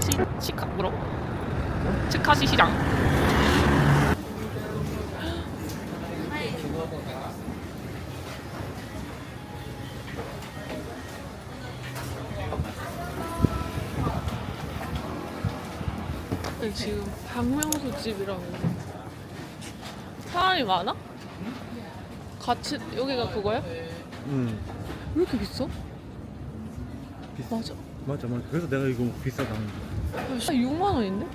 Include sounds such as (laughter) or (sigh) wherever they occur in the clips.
치카시 치카 뭐라고? 치카시 시장. 지금 박명수 집이라고 사람이 많아? 같이 여기가 그거야? 왜 응. 이렇게 비싸? 비싸. 맞아. 맞아 맞아. 그래서 내가 이거 비싸다 하는 거야. 야, 씨, 6만 원인데?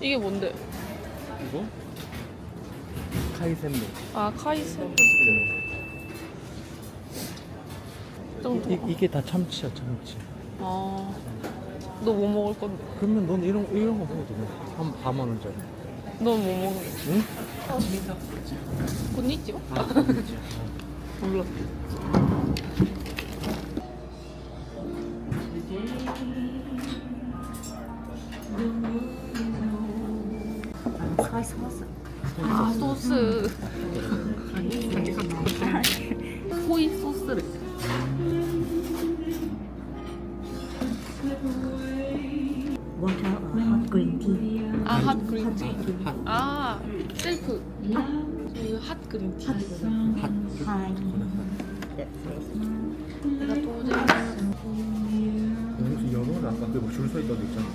이게 뭔데? 이거? 카이센도. 아 카이센. 이, 이게 다 참치야 참치. 아, 너 뭐 먹을 건데? 그러면 넌 이런 이런 거 먹어도 돼. 한 4만 원짜리. 넌 뭐 먹을 건데? 응? 곤니찌요? 몰라. 아 소스. 호이 소스를. water or hot green tea. 아, 핫 그린티. 핫. 아, 셀프. 이거 핫 그린티. Hi. 내가 연어를 아까 그줄서 있던 데 있잖아.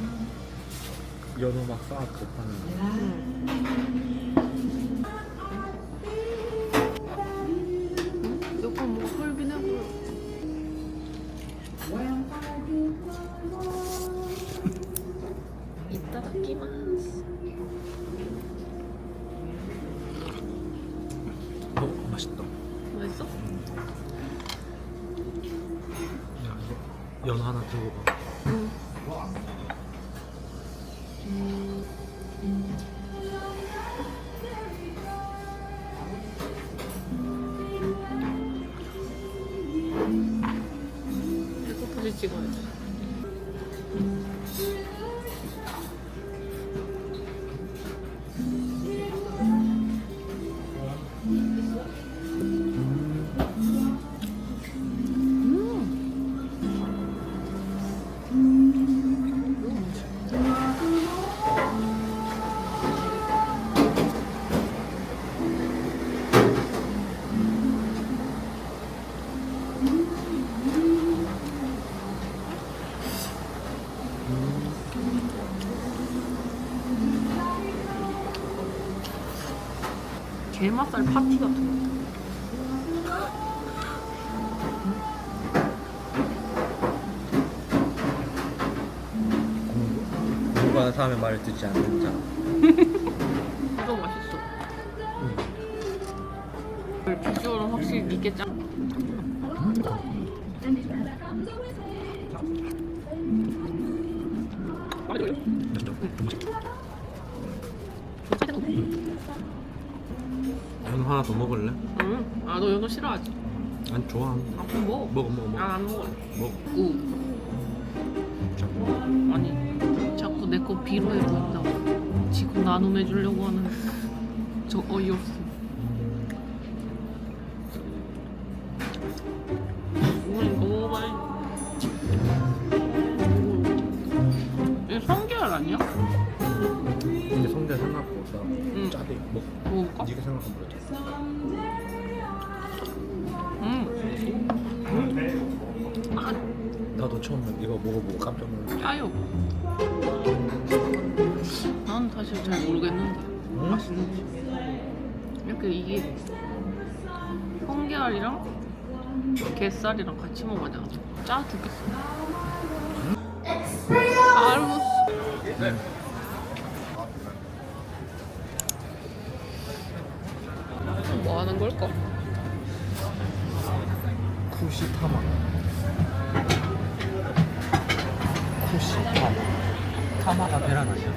연어 막 쌓아서 파는 거. 약간 뭐 보여. (laughs) 어 맛있다. 맛있어? 야 이거 연어 하나 들고 가. 응. 배고프지 찍어야지. 게맛살 파티 같은 거. 누가 사람의 말을 듣지 않는 자. (laughs) 이거 맛있어. 비주얼은 확실히 니게 짱. 연어 하나 더 먹을래? 응. 아, 너 연어 싫어하지? 안 좋아. 아, 그럼 먹어. 먹어 먹어 먹어. 아, 안 먹어. 먹어. 우. 아니, 자꾸 내 거 비로해 보인다고. 지금 나눔해 주려고 하는 저 어이없음. 이거 이거 먹어봐야지. 이거 성게알 아니야? 성대 생각보다 응. 짜대. 먹. 먹을까? 네가 생각한 거야. 응. 아, 나도 처음에 이거 먹어보고 깜짝 놀랐어. 짜요. 난 사실 잘 모르겠는데 응? 맛있는지. 이렇게 이게 성게알이랑 게살이랑 같이 먹어야 되나? 짜 죽겠어. 알았어. 네. 뭐 걸까? 쿠시타마. 쿠시타마. 타마가 계란 아니야?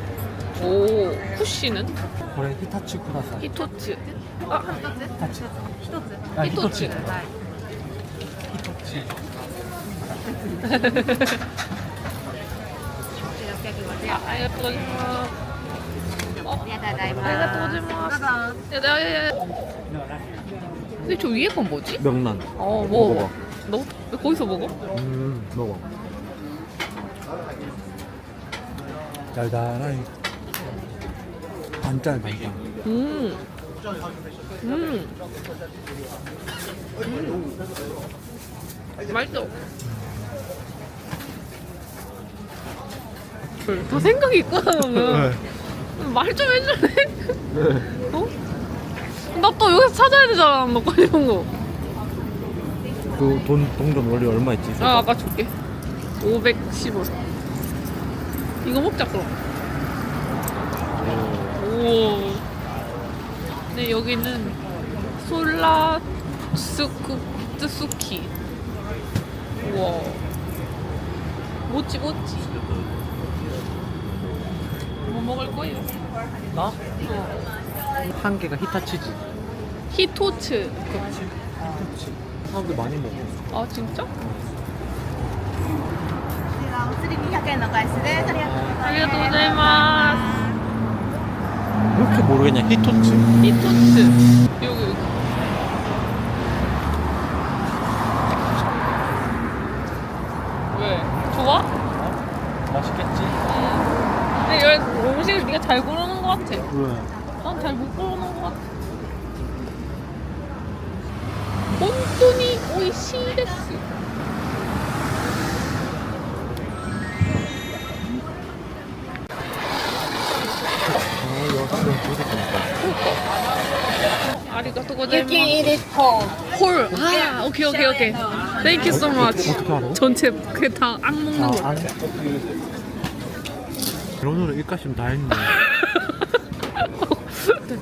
오, 쿠시는? 그래 히타치 쿠라사. 히토츠. 아, 히타치. 아, 히토치. 히토치. 아, 아리가또 고자이마스. 어, 아리가또 고자이마스. 야, 야, 야, 야. 근데 저 위에 건 뭐지? 명란. 어, 먹어봐. 너? 왜 거기서 먹어? 음 먹어 달달하니 반짤 반짤 음. 음. 음. 맛있어. 더 생각이 있구나, 너는. 말 좀 해줄래? 나 또 여기서 찾아야 되잖아, 먹고 싶은 거. 그돈 동전 원래 얼마 있지? 아, 아까 줄게. 510원. 이거 먹자, 그럼. 오. 네, 여기는 솔라 스쿠 스키. 우와. 모찌 모찌. 뭐 먹을 거예요? 나? 어. 한 개가 히타치지 히토츠. 사람들 많이 먹어 あ、진짜? こちらお釣り200円のお返しです。ありがとうございま ありがとうございま 왜 이렇게 모르겠냐 히토츠 스. 히토츠. 여기 여기. 왜? 좋아? 맛있겠지? 근데 여기 음식을 네가 잘 고르는 것 같아. 왜? 난 잘 못 고르는 것 같아. 본当に 오이시 데스. 아 여기는 되게 좋다 아리가또 고자이마스. 홀. 아, 오케이 오케이 오케이. Thank you so much. 전체 그게 다악 먹는 거. 안 오늘은 입가심 다 했네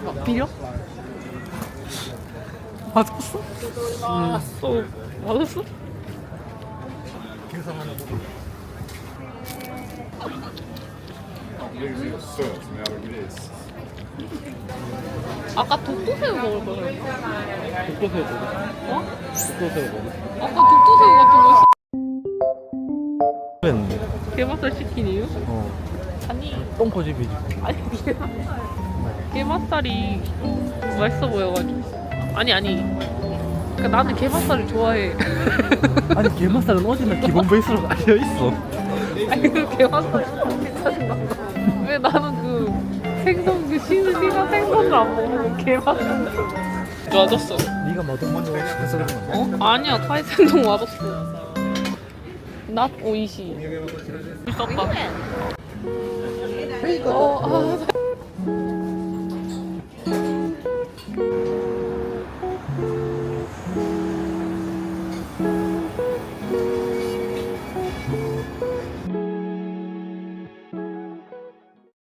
막 비려? 맞았어? 어, 맞았어? 아까 독도새우 먹을 거야. 독도새우 먹어 어? 독도새우 먹어 아까 독도새우 같은 거 있어. 그랬는데 게맛살 치킨이에요? 어 아니, 똥꼬집이지 아니 게맛살이 맛있어 보여가지고. 아니 아니. 그러니까 나는 게맛살을 좋아해. (laughs) 아니 게맛살은 어디나 기본 베이스로 (laughs) 알려 있어 아니 그 게맛살 괜찮은 거. 왜 나는 그 생선 그 신시가 생선을 안 먹는 게맛살. 맞았어. 네가 뭐든 먼저 해서 그런 거 어? 아니야 카이센동 맞았어. 낫 오이시. 미쳤다. 어, 아,